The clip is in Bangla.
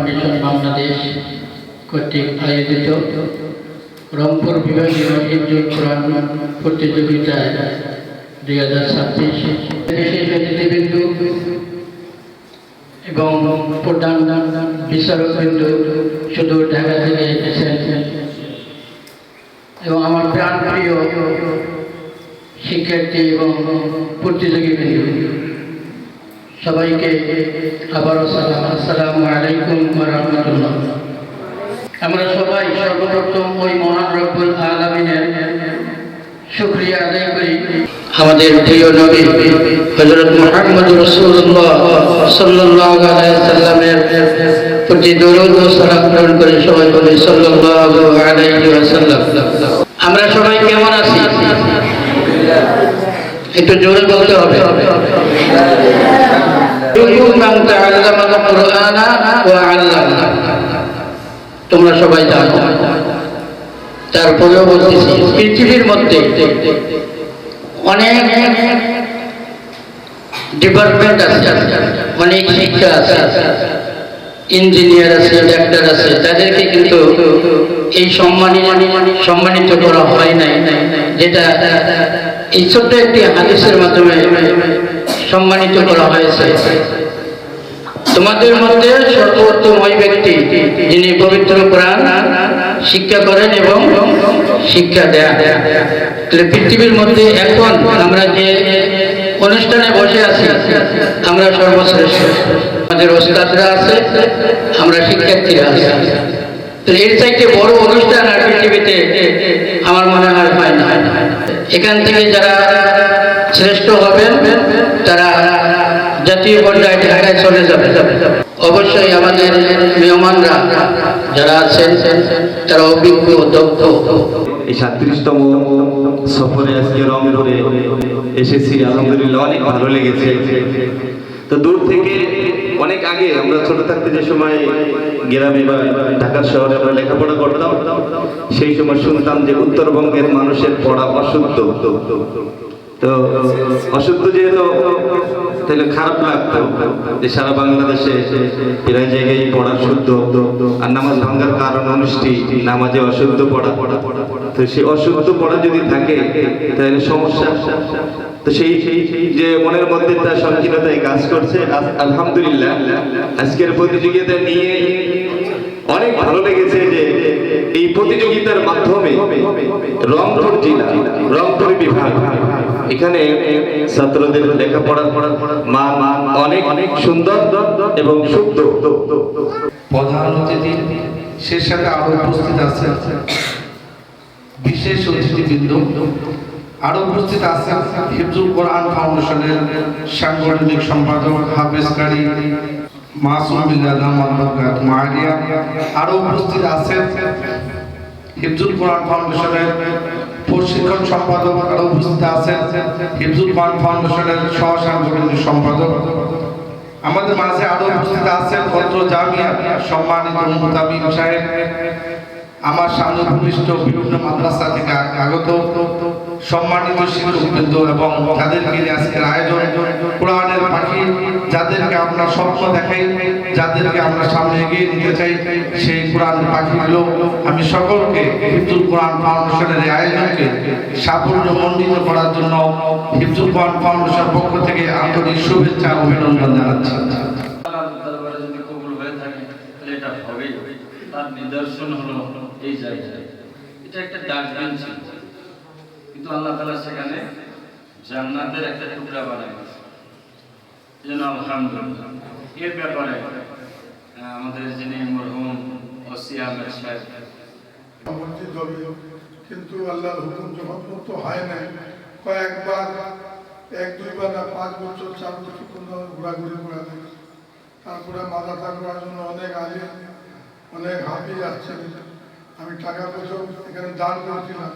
ফাউন্ডেশন বাংলাদেশ কর্তৃক আয়োজিত রংপুর বিভাগীয় হিফজুল কোরআন প্রতিযোগিতায় দুই হাজার ছাব্বিশ বিশেষ এবং প্রধান বিচারকবৃন্দ শুধু ঢাকা থেকে এসেছেন। এবং আমার প্রাণ প্রিয় শিক্ষার্থী এবং প্রতিযোগীবৃন্দ। সবাইকে আবারও সালাম। আসসালামু আলাইকুম রহমতুল্লাহ। আমরা সবাই সর্বপ্রথম ওই মহান রব্বুল আলমিনের শুক্রিয়া আদায় করি। আমাদের প্রিয় নবী হজরত সাল্লামের প্রতি দরুদ ও সালাম গ্রহণ করে সবাই বলি সাল্লাহ আলাইহি ওয়াসাল্লাম। আমরা সবাই কেমন আছি? একটু জোরে বলতে হবে। তোমরা সবাই জানো তারপরেও বলতেছি পৃথিবীর মধ্যে অনেক ডিপার্টমেন্ট আছে, অনেক শিক্ষা আছে ইঞ্জিনিয়ার আছে ডাক্তার আছে, তাদেরকে কিন্তু এই সম্মানিত সম্মানিত করা হয় নাই, যেটা এই ছোট্ট একটি হাদিসের মাধ্যমে সম্মানিত করা হয়েছে। তোমাদের মধ্যে সর্বোত্তম ওই ব্যক্তি যিনি পবিত্র কোরআন শিক্ষা করেন এবং শিক্ষা দেন। তাহলে পৃথিবীর মধ্যে এখন আমরা যে অনুষ্ঠানে বসে আছি, আমরা সর্বশ্রেষ্ঠ। আমাদের ওস্তাদরা আছে, আমরা শিক্ষার্থীরা আছি। এর চাইতে বড় অনুষ্ঠান আর পৃথিবীতে আমার মনে হয় হয় না। এখান থেকে যারা শ্রেষ্ঠ হবেন, তারা জাতীয় পর্যায়ে ঢাকায় চলে যাবে। অবশ্যই আমাদের মেহমানরা যারা আছেন, তারা অভিজ্ঞ, দক্ষ। এই সাতত্রিশতম সফরে আজকে রংপুরে এসেছি, আলহামদুলিল্লাহ অনেক ভালো লেগেছে। তো দূর থেকে অনেক আগে আমরা ছোট থাকতে যে সময় গ্রামে বা ঢাকার শহরে আমরা লেখাপড়া করতাম, সেই সময় শুনতাম যে উত্তরবঙ্গের মানুষের পড়া অশুদ্ধ। তো অশুদ্ধ যেহেতু, তাহলে খারাপ লাগতো যে সারা বাংলাদেশে প্রায় জায়গায় পড়া শুদ্ধ আর নামাজ ভাঙ্গার কারণ অনুষ্ঠি, নামাজে অশুদ্ধ পড়া। তো সেই অশুদ্ধ পড়া যদি থাকে, তাহলে সমস্যা। তো সেই যে মনের মধ্যে তার সংকীর্ণতায় কাজ করছে আলহামদুলিল্লাহ, আজকের প্রতিযোগিতা নিয়ে অনেক ভালো লেগেছে যে এই প্রতিযোগিতার মাধ্যমে রংপুর জেলা রংপুর বিভাগ এখানে ছাত্রদের লেখাপড়ার মা মা অনেক অনেক সুন্দর এবং শুদ্ধ প্রধান অতিথি সে সাথে আরও উপস্থিত আছেন। বিশেষ অতিথিবৃন্দ, আরও উপস্থিত আছেন হিফজুল কোরআন ফাউন্ডেশনের সাংগঠনিক সম্পাদক হাফেজ কারি মাসুম বিল্লাহ মারিয়া আরও উপস্থিত আছেন হিফজুল কোরআন ফাউন্ডেশনের প্রশিক্ষণ সম্পাদক আরও উপস্থিত আছেন। হিফজুল কোরআন ফাউন্ডেশনের সহ সাংগঠনিক সম্পাদক। আমাদের মাঝে আরও উপস্থিত আছেন পত্র জামিয়া, সম্মানিত মুহতামিম সাহেব। আমার সামনে ভূমিষ্ঠ বিভিন্ন মাদ্রাসা থেকে আগত সম্মানিত শিক্ষকবৃন্দ এবং যাদেরকে নিয়ে আজকের আয়োজন, কোরআনের পাখি যাদেরকে আমরা স্বপ্ন দেখাই, যাদেরকে আমরা সামনে এগিয়ে নিতে চাই, সেই কোরআনের পাখিগুলো আমি সকলকে হিফজুল কোরআন ফাউন্ডেশনের আয়োজনকে সাফল্য মণ্ডিত করার জন্য হিফজুল কোরআন ফাউন্ডেশন পক্ষ থেকে আন্তরিক শুভেচ্ছা অভিনন্দন জানাচ্ছি। নিদর্শন হলো এই জায়গায়। এটা একটা ডাস্টবিন ছিল। কিন্তু আল্লাহ তালা সেখানে জান্নাতের একটা টুকরা বানাই যেন আলহামদুলিল্লাহ। এর ব্যাপারে আমাদের যিনি মরহুম ওসি আহমেদ সাহেব। কিন্তু আল্লাহর হুকুম যখন মতো হয় না কয়েকবার, এক, দুইবার না, পাঁচ বছর, চার বছর কোনো ঘোরাঘুরি করা যায় তারপরে মাথা করার জন্য অনেক আগে অনেক হাফিজ আসছেন। আমি টাকা পয়সা এখানে দান করেছিলাম।